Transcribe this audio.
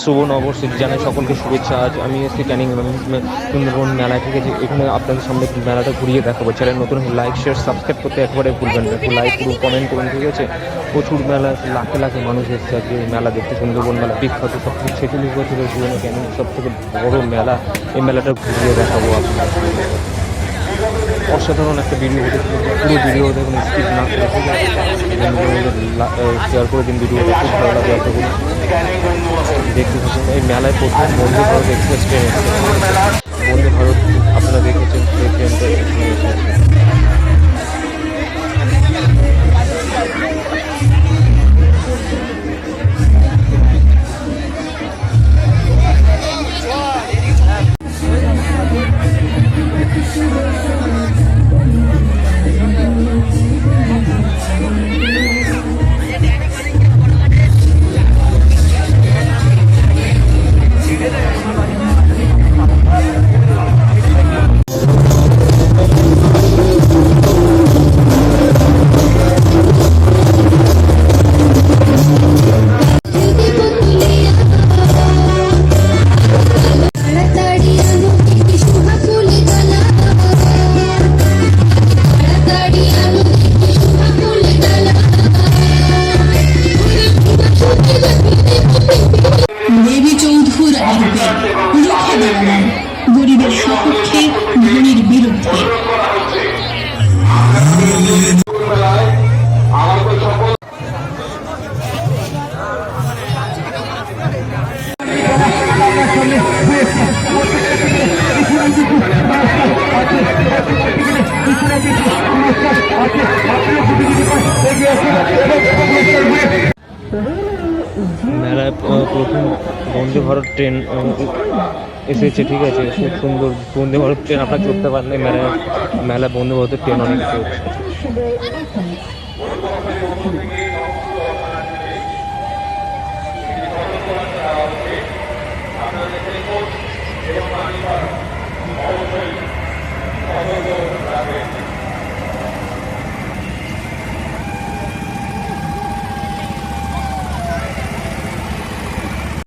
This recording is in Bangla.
শুভ নববর্ষ জানাই সকলকে শুভেচ্ছা। আজ আমি এসেছি ক্যানিং সুন্দরবন মেলায় থেকে আছে এখানে আপনাদের সামনে মেলাটা ঘুরিয়ে দেখাবো। চ্যানেল নতুন লাইক শেয়ার সাবস্ক্রাইব করতে একবারে ভুলবেন না। একটু লাইক করুন কমেন্ট করুন, ঠিক আছে? প্রচুর মেলা, লাখে লাখে মানুষ এসেছে আজকে মেলা দেখতে। সুন্দরবন মেলা, বিখ্যাত সব থেকে ছেচল্লিশ বছরের পুরনো ক্যানিং সব থেকে বড় মেলা। এই মেলাটা ঘুরিয়ে দেখাবো অসাধারণ একটা ভিডিও পুরো ভিডিও দেখুন স্কিপ না করে শেয়ার করে দিন ভিডিওটা খুব ভালো লাগবে আশা করি দেখতে থাকুন এই মেলায় প্রথম বন্দে ভারত এক্সপ্রেস ট্রেন মেলায় প্রথম বন্দে ভারত ট্রেন এসেছে, ঠিক আছে? খুব সুন্দর বন্দে ভারত ট্রেন, আপনারা চড়তে পারলে মেলায় মেলায় বন্দে ভারতের ট্রেন অনেক চলছে এবং পানি অবশ্যই অবৈধ